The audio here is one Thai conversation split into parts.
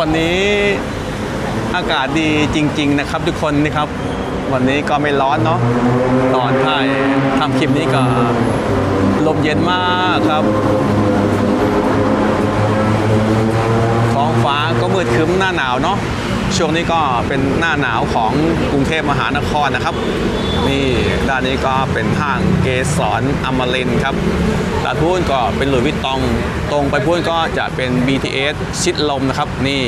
วันนี้อากาศดีจริง ๆ นะครับ ทุกคนนะครับ วันนี้ก็ไม่ร้อนเนาะตอนถ่ายทำคลิปนี้ก็ลมเย็นมากครับท้องฟ้าก็มืดครึ้มหน้าหนาวเนาะช่วงนี้ก็เป็นหน้าหนาวของกรุงเทพมหานครนะครับ นี่ด้านนี้ก็เป็นห้างเกสรอมรินครับด้านพูนก็เป็นหลุยวิตตอง ตรงไปพูนก็จะเป็น BTS ชิดลมนะครับ นี่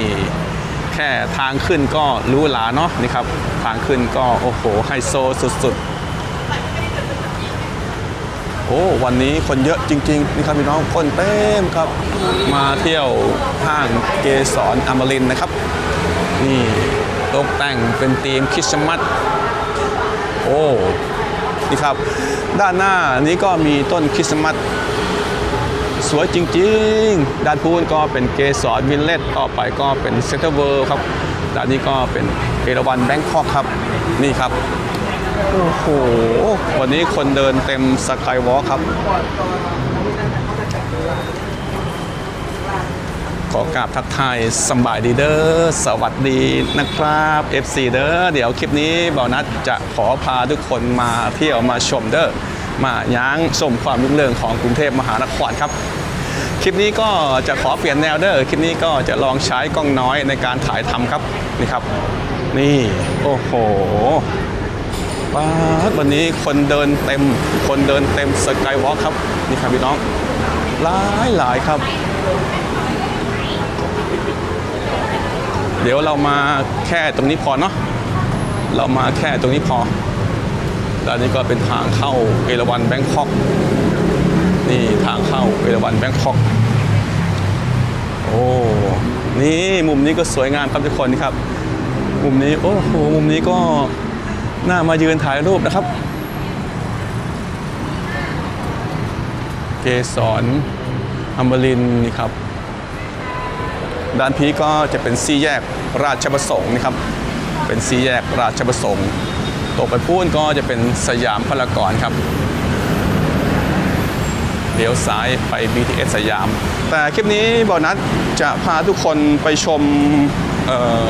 แค่ทางขึ้นก็รู้หลาเนาะนี่ครับ ทางขึ้นก็โอ้โหไฮโซสุดๆ โอ้วันนี้คนเยอะจริง ๆ นี่ครับพี่น้องคนเต็มครับ มาเที่ยวห้างเกสรอมรินนะครับ นี่ตกแต่งเป็นธีมคริสต์มาส โอ้นี่ครับ ด้านหน้านี้ก็มีต้นคริสต์มาสสวยจริงๆ ด้านพูนก็เป็นเกสรวินเลตต่อไปก็เป็นเซ็นทรัลเวิร์ครับ ด้านนี้ก็เป็นเอราวันแบงคอกครับ นี่ครับ โอ้โห วันนี้คนเดินเต็มสกายวอล์ครับ ขอกราบทักทายสบายดีเด้อสวัสดีนะครับ FC เด้อเดี๋ยวคลิปนี้เบานัดจะขอพาทุกคนมาเที่ยวมาชมเด้อมาย้างชมความรุ่งเรืองของกรุงเทพมหานครครับ คลิปนี้ก็จะขอเปลี่ยนแนวเด้อคลิปนี้ก็จะลองใช้กล้องน้อยในการถ่ายทำครับนี่ครับ นี่โอ้โหป้าวันนี้คนเดินเต็ม คนเดินเต็มสกายวอล์ครับนี่ครับพี่น้องหลายหลายครับ เดี๋ยวเรามาแค่ตรงนี้พอเนาะเรามาแค่ตรงนี้พอด้านนี้ก็เป็นทางเข้าเอราวันแบงคอกนี่ทางเข้าเอราวันแบงคอกโอ้นี่มุมนี้ก็สวยงามครับทุกคนครับ มุมนี้โอ้โหมุมนี้ก็น่ามายืนถ่ายรูปนะครับ เกสรอัมบรินนี่ครับ ด้านพีก็จะเป็นสี่แยกราชประสงค์นี่ครับ เป็นสี่แยกราชประสงค์ตกไปพูนก็จะเป็นสยามพารากอนครับเลี้ยวซ้ายไป BTS สยาม แต่คลิปนี้บอนัทจะพาทุกคนไปชมออ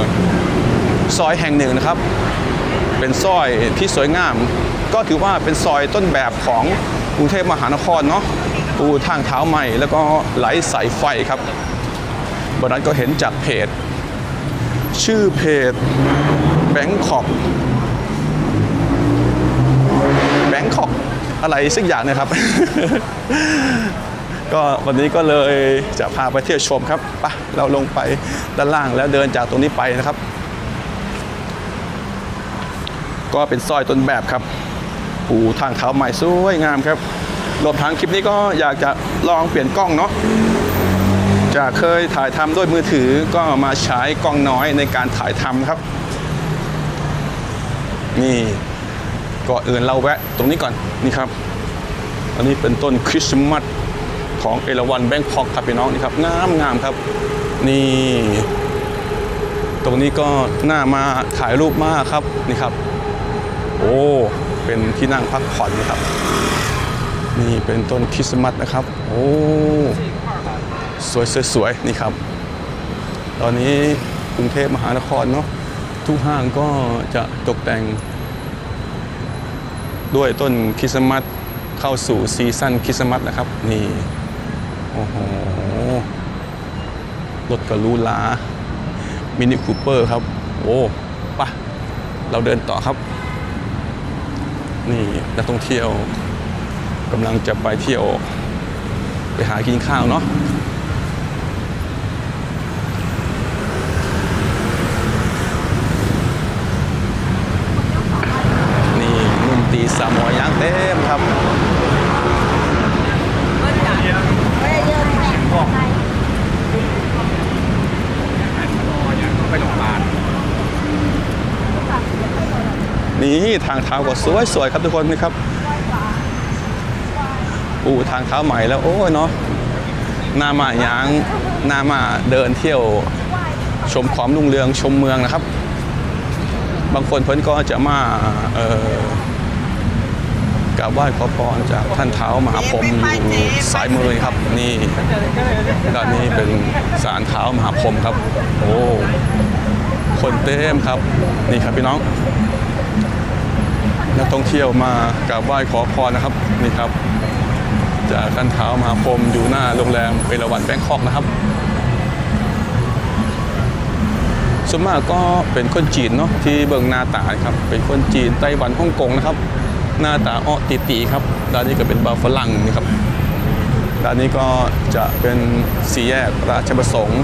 ซอยแห่งหนึ่งนะครับ เป็นซอยที่สวยงาม ก็ถือว่าเป็นซอยต้นแบบของกรุงเทพมหานครเนาะปูทางเท้าใหม่แล้วก็ไหลสายไฟครับ บนนั้นก็เห็นจากเพจ ชื่อเพจแบงคอกแบงคอกอะไรสักอย่างนะครับ ก็วันนี้ก็เลยจะพาไปเที่ยวชมครับปะเราลงไปด้านล่างแล้วเดินจากตรงนี้ไปนะครับ ก็เป็นซอยต้นแบบครับปูทางเท้าใหม่สวยงามครับรวมทั้งคลิปนี้ก็อยากจะลองเปลี่ยนกล้องเนาะ จะเคยถ่ายทำด้วยมือถือก็มาใช้กล้องน้อยในการถ่ายทำครับ นี่ก่อนอื่นเราแวะตรงนี้ก่อนนี่ครับ อันนี้เป็นต้นคริสต์มาสของเอราวันแบงคอกครับพี่น้องนี่ครับงามงามครับ นี่ ตรงนี้ก็น่ามาถ่ายรูปมากครับนี่ครับ โอ้เป็นที่นั่งพักผ่อนนะครับ นี่เป็นต้นคริสต์มาสนะครับ โอ้ วยสวยสวยนี่ครับ ตอนนี้กรุงเทพมหานครเนาะทุกห้างก็จะตกแต่ง ด้วยต้นคริสต์มาสเข้าสู่ซีซั่นคริสต์มาสนะครับ นี่ โอ้โหรถกระลูลามินิคูเปอร์ครับ โอ้ปะเราเดินต่อครับ นี่นักท่องเที่ยวกำลังจะไปเที่ยว ไปหากินข้าวเนาะ นี่นุ่มตีสามหมอยางเต็มครับ ไปโรงพยาบาล นี่ ทางเท้าก็สวยๆครับทุกคนนี่ครับอู้ทางเท้าใหม่แล้วโอ้ยเนาะหน้ามายางหน้ามาเดินเที่ยวชมความรุ่งเรืองชมเมืองนะครับ บางคนเพิ่นก็จะมาเอ่อกราบไหว้ขอพรจากท่านเท้ามหาพรหมอยู่สายมือครับ นี่ด้านนี้เป็นศาลเท้ามหาพรหมครับ โอ้คนเต็มครับ นี่ครับพี่น้อง นักท่องเที่ยวมากราบไหว้ขอพรนะครับนี่ครับ จากท่านเท้ามหาพรมอยู่หน้าโรงแรมเอราวันแบงคอกนะครับส่วนมากก็เป็นคนจีนเนาะที่เบิงหน้าตาครับเป็นคนจีนไต้หวันฮ่องกงนะครับหน้าตาอ้อตีตีครับด้านนี้ก็เป็นบาร์ฝรั่งนี่ครับด้านนี้ก็จะเป็นสี่แยกราชประสงค์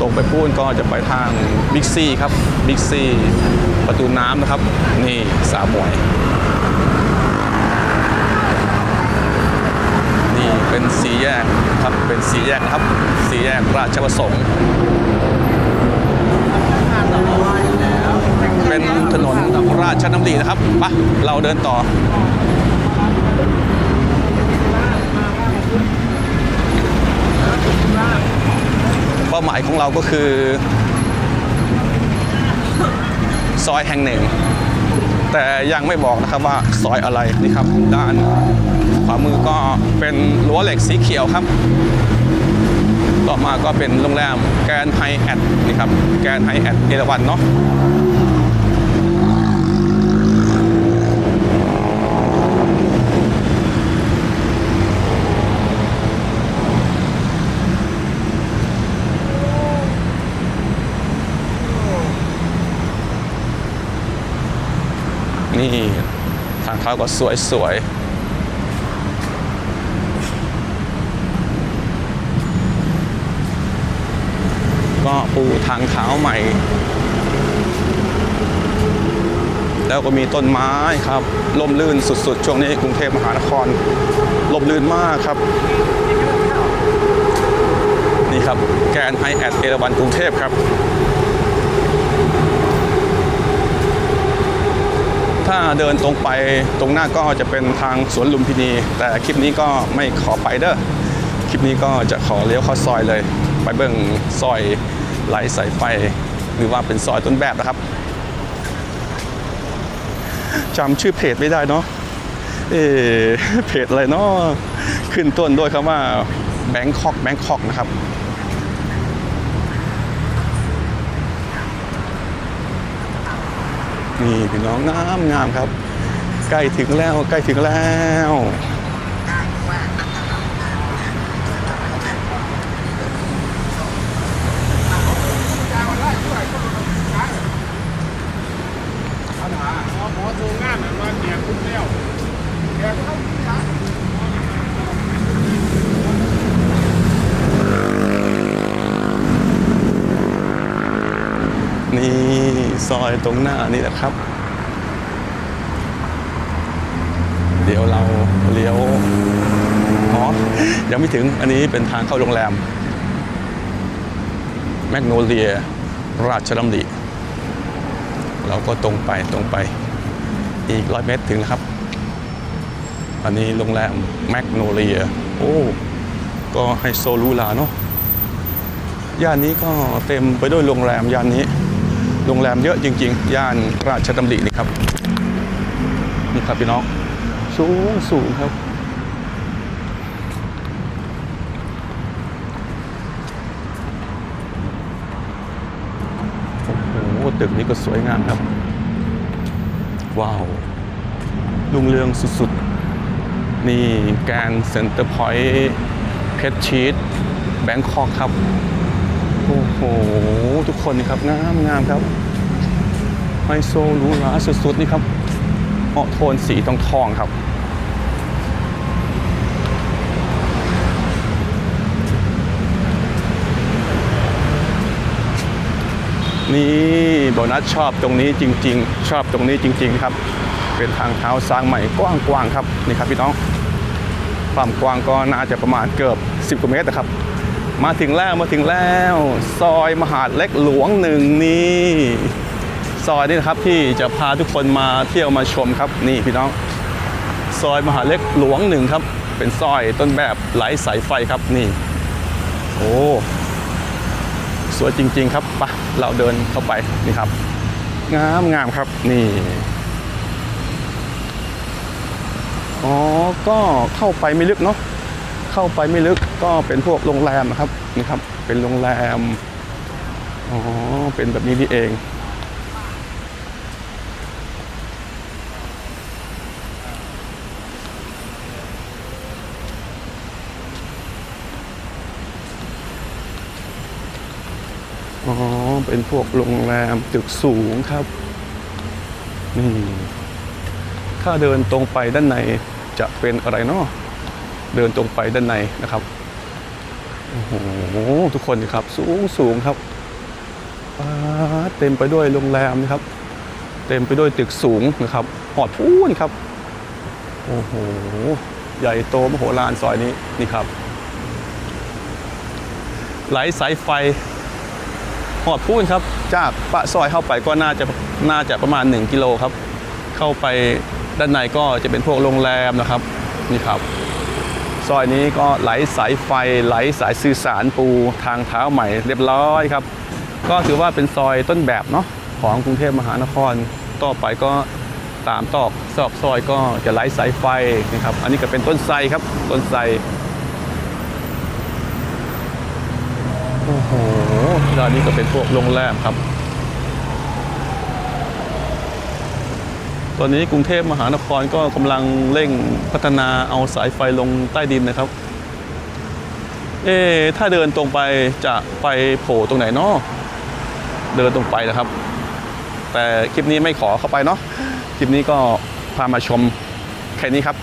ตรงไปพูนก็จะไปทางบิ๊กซีครับบิ๊กซี ประตูน้ำนะครับ นี่สามหมวย นี่เป็นสี่แยกครับเป็นสี่แยกครับสี่แยกราชประสงค์ เป็นถนนราชดำรินะครับไปะเราเดินต่อเป้าหมายของเราก็คือ ซอยแห่งหนึ่ง แต่ยังไม่บอกนะครับว่าซอยอะไรนี่ครับ ด้านขวามือก็เป็นรั้วเหล็กสีเขียวครับ ต่อมาก็เป็นโรงแรมแกรนไฮแอดนี่ครับแกรนไฮแอดเอราวันเนาะ นี่ทาง เข้าก็สวยสวยก็ปูทางเท้าใหม่ แล้วก็มีต้นไม้ครับลมลื่นสุดๆ ช่วงนี้กรุงเทพมหานครลมลื่นมากครับ นี่ครับแกนไฮแอทเอราวันกรุงเทพครับ ถ้าเดินตรงไปตรงหน้าก็จะเป็นทางสวนลุมพินี แต่คลิปนี้ก็ไม่ขอไปเด้อคลิปนี้ก็จะขอเลี้ยวเข้าซอยเลย ไปเบิ่งซอยไหลสายไฟหรือว่าเป็นซอยต้นแบบนะครับจำชื่อเพจไม่ได้เนาะเออเพจอะไรเนาะขึ้นต้นด้วยคำว่าแบงคอกแบงคอกนะครับ นี่พี่น้องงามงามครับ ใกล้ถึงแล้วใกล้ถึงแล้ว หมอโทรงานน่ะว่าแจกคุณแล้วแจกเข้าที่ร้าน นี่ซอยตรงหน้านี่แหละครับ เดี๋ยวเราเลี้ยวอ๋อยังไม่ถึงอันนี้เป็นทางเข้าโรงแรม แมกโนเลีย ราชดำริเราก็ตรงไปตรงไปอีกร้อยเมตรถึงแล้วครับ อันนี้โรงแรมแมกโนเลีย โอ้ ก็ไฮโซหรูหราเนาะย่านนี้ก็เต็มไปด้วยโรงแรมย่านนี้ โรงแรมเยอะจริง ๆ ย่านราชดำรินี่ครับ นี่ครับพี่น้อง สูงสูงครับ โอ้โหตึกนี้ก็สวยงามครับ ว้าวลุงเรืองสุดๆ นี่แกรนเซ็นเตอร์พอยต์เพชรชีตแบงคอกครับ โอ้โห ทุกคนนี่ครับงามงามครับไฮโซหรูหราสุดๆนี่ครับออกโทนสีทองทองครับนี่โบนัสชอบตรงนี้จริง ๆ ชอบตรงนี้จริงๆครับ เป็นทางเท้าสร้างใหม่กว้างๆครับนี่ครับพี่น้องความกว้างก็น่าจะประมาณเกือบ 10กว่าเมตรนะครับ มาถึงแล้วมาถึงแล้ว ซอยมหาดเล็กหลวงหนึ่งนี่ซอยนี้นะครับที่จะพาทุกคนมาเที่ยวมาชมครับนี่พี่น้อง ซอยมหาเล็กหลวงหนึ่งครับ เป็นซอยต้นแบบไหลสายไฟครับนี่ โอ้สวยจริง ๆ ครับปะเราเดินเข้าไปนี่ครับ งามงามครับนี่อ๋อก็เข้าไปไม่ลึกเนาะ เข้าไปไม่ลึกก็เป็นพวกโรงแรมนะครับนี่ครับ เป็นโรงแรมอ๋อเป็นแบบนี้นี่เองอ๋อ เป็นพวกโรงแรมตึกสูงครับ นี่ ถ้าเดินตรงไปด้านในจะเป็นอะไรเนาะ เดินตรงไปด้านในนะครับโอ้โหทุกคนครับสูงสูงครับเต็มไปด้วยโรงแรมนะครับ เต็มไปด้วยตึกสูงนะครับหอดพูนครับโอ้โหใหญ่โตมโหฬารซอยนี้นี่ครับไหลสายไฟหอดพูนครับ จากปะซอยเข้าไปก็น่าจะน่าจะประมาณ 1 กิโลครับ เข้าไปด้านในก็จะเป็นพวกโรงแรมนะครับ นี่ครับ ซอยนี้ก็ไหลสายไฟไหลสายสื่อสารปูทางเท้าใหม่เรียบร้อยครับ ก็ถือว่าเป็นซอยต้นแบบเนาะของกรุงเทพมหานคร ต่อไปก็ตามตอกซอกซอยก็จะไหลสายไฟนะครับ อันนี้ก็เป็นต้นไทรครับ ต้นไทรโอ้โหแล้วนนี้ก็เป็นพวกโรงแรมครับ อนนี้กรุงเทพมหานครก็กำลังเร่งพัฒนาเอาสายไฟลงใต้ดินนะครับ เอ๊ถ้าเดินตรงไปจะไปโผล่ตรงไหนเนาะเดินตรงไปนะครับ แต่คลิปนี้ไม่ขอเข้าไปเนาะคลิปนี้ก็พามาชมแค่นี้ครับ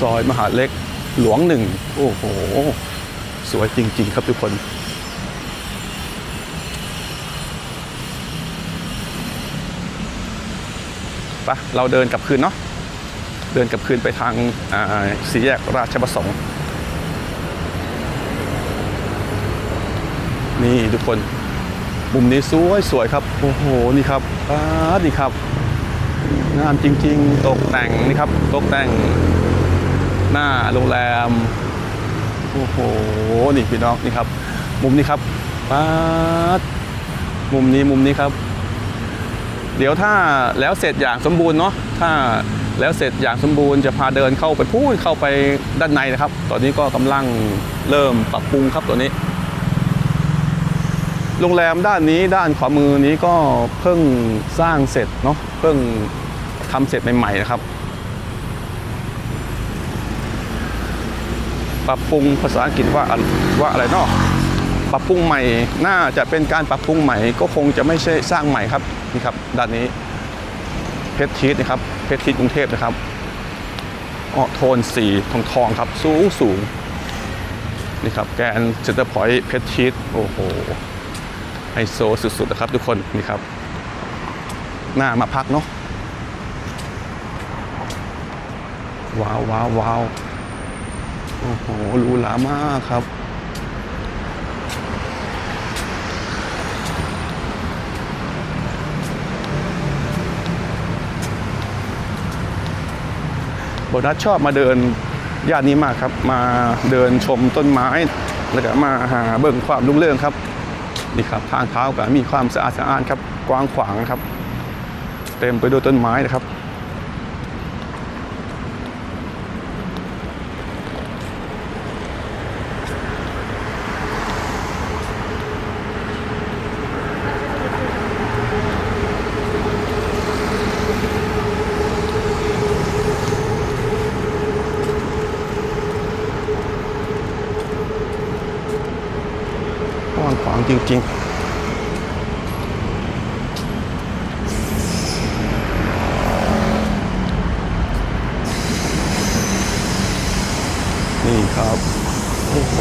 ซอยมหาเล็ก หลวงหนึ่งโอ้โห สวยจริง ๆ ครับทุกคน ปะเราเดินกลับคืนเนาะ เดินกลับคืนไปทางาสี่แยกราชประสงค์ นี่ทุกคน มุมนี้สวยสวยครับ โอ้โห นี่ครับป้านี่ครับ งามจริง ๆ ตกแต่งนี่ครับ ตกแต่ง หน้าโรงแรม โอ้โห นี่พี่น้องนี่ครับ มุมนี้ครับป๊าดมุมนี้มุมนี้ครับ เดี๋ยวถ้าแล้วเสร็จอย่างสมบูรณ์เนาะ ถ้าแล้วเสร็จอย่างสมบูรณ์จะพาเดินเข้าไปพูดเข้าไปด้านในนะครับ ตอนนี้ก็กำลังเริ่มปรับปรุงครับตัวนี้ โรงแรมด้านนี้ด้านขวามือนี้ก็เพิ่งสร้างเสร็จเนาะ เพิ่งทำเสร็จใหม่ๆนะครับ ปรับปรุงภาษาอังกฤษว่าอะว่าอะไรเนาะปรับปรุงใหม่น่าจะเป็นการปรับปรุงใหม่ก็คงจะไม่ใช่สร้างใหม่ครับนี่ครับด้านนี้เพชรชีตนะครับเพชรชีตกรุงเทพนะครับออโทนสีทองทองครับสูงสูงนี่ครับแกนเซ็นเตอร์พอยต์เพชรชีตโอ้โหไฮโซสุดๆนะครับทุกคนนี่ครับหน้ามาพักเนาะว้าวว้าวว้าว โอ้โหหรูหรามากครับ โบนัสชอบมาเดินย่านนี้มากครับ มาเดินชมต้นไม้ แล้วก็มาหาเบิ่งความรุ่งเรืองครับ นี่ครับทางเท้าก็มีความสะอาดสะอาดครับ กว้างขวางครับ เต็มไปด้วยต้นไม้นะครับ ว้างขวางจริง ๆนี่ครับโอ้โห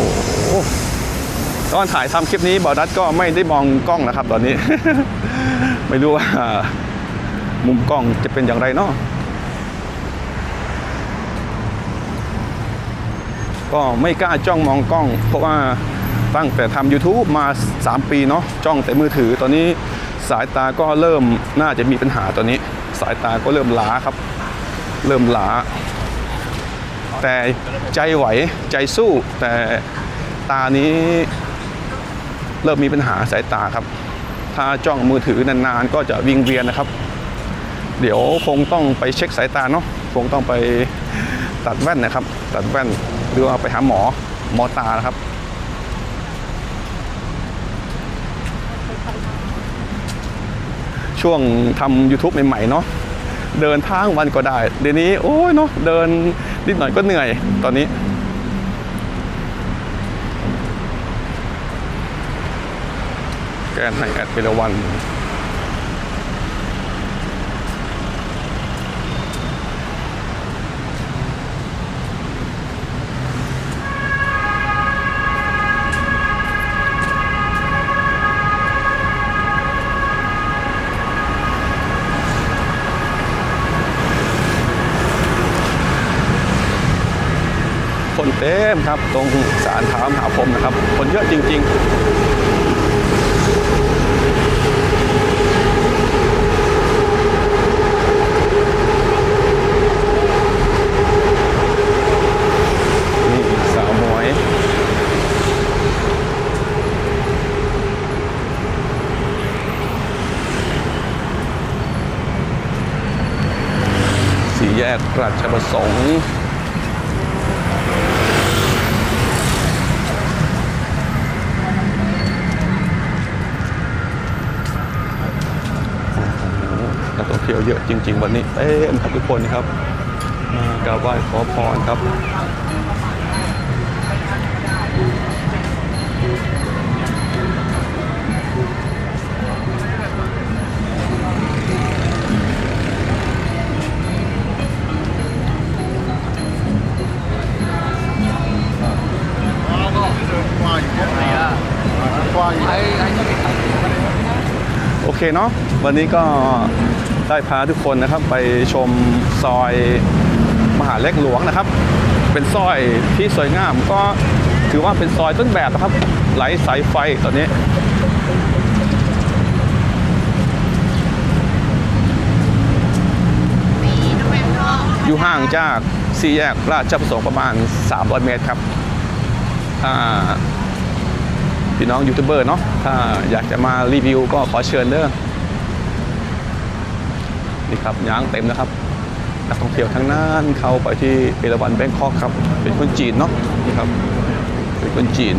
ตอนถ่ายทำคลิปนี้บอดัสก็ไม่ได้มองกล้องนะครับ ตอนนี้ ไม่รู้ว่า มุมกล้องจะเป็นอย่างไรเนาะก็ไม่กล้าจ้องมองกล้อง เพราะว่า ตั้งแต่ทำ YouTube มา 3 ปีเนาะจ้องแต่มือถือตอนนี้สายตาก็เริ่มน่าจะมีปัญหาตอนนี้ สายตาก็เริ่มล้าครับ เริ่มล้า แต่ใจไหวใจสู้ แต่ตานี้เริ่มมีปัญหาสายตาครับ ถ้าจ้องมือถือนานๆก็จะวิงเวียนนะครับ เดี๋ยวคงต้องไปเช็คสายตาเนาะคงต้องไปตัดแว่นนะครับ ตัดแว่นหรือว่าไปหาหมอหมอตานะครับ ช่วงทำ YouTube ใหม่ๆเนาะเดินทางวันก็ได้ เดี๋ยวนี้โอ้ยเนาะเดินนิดหน่อยก็เหนื่อยตอนนี้ แกนให้แอดเปรวันเต็ม ครับ ตรงสารเท้ามหาพรมนะครับ คนเยอะจริง ๆ นี่สาวหมวย สี่แยกราชประสงค์ นักท่องเที่ ยวเยอะจริง ๆ วันนี้เต็มครับทุกคนครับมากราบไหว้ขอพรครับโอเคเนาะวันนี้ก็ ได้พาทุกคนนะครับไปชมซอยมหาเล็กหลวงนะครับ เป็นซอยที่สวยงามก็ถือว่าเป็นซอยต้นแบบนะครับไหลสายไฟตอนนี้อยู่ห่างจากสี่แยกราชประสงค์ประมาณ 300 เมตรครับถ้าพี่น้องยูทูบเบอร์เนาะถ้าอยากจะมารีวิวก็ขอเชิญเด้อ นี่ครับยางเต็มนะครับนักท่องเที่ยวทั้งนั้นเข้าไปที่เอราวันแบงคอกครับ เป็นคนจีนเนาะนี่ครับ เป็นคนจีน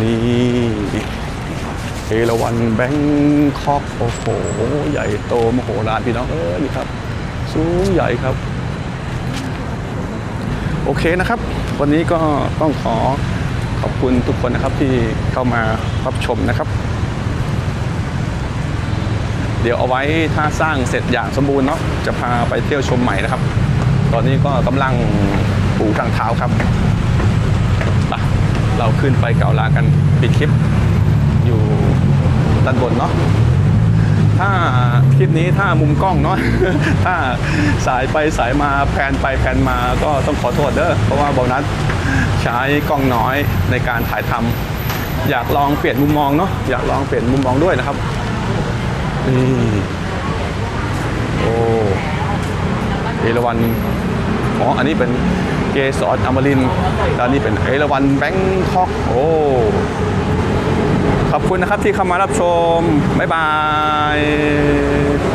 นี่เอราวันแบงคอกโอ้โห ใหญ่โตมโหฬารพี่น้องเออนี่ครับ สูงใหญ่ครับ โอเคนะครับ วันนี้ก็ต้องขอขอบคุณทุกคนนะครับที่เข้ามารับชมนะครับ เดี๋ยวเอาไว้ถ้าสร้างเสร็จอย่างสมบูรณ์เนาะจะพาไปเที่ยวชมใหม่นะครับ ตอนนี้ก็กำลังปูทางเท้าครับไปเราขึ้นไปเก่าลากันปิดคลิปอยู่ด้านบนเนาะ คลิปนี้ถ้ามุมกล้องเนาะ ถ้าสายไปสายมาแพนไปแพนมาก็ต้องขอโทษเด้อ เพราะว่าโบนัสใช้กล้องน้อยในการถ่ายทำอยากลองเปลี่ยนมุมมองเนาะ อยากลองเปลี่ยนมุมมองด้วยนะครับ นี่โอ้เอราวันอ๋อ อันนี้เป็นเกสรอมรินทร์แล้วนนี้เป็นเอราวันแบงคอก โอ้ ขอบคุณนะครับที่เข้ามารับชม บ๊ายบาย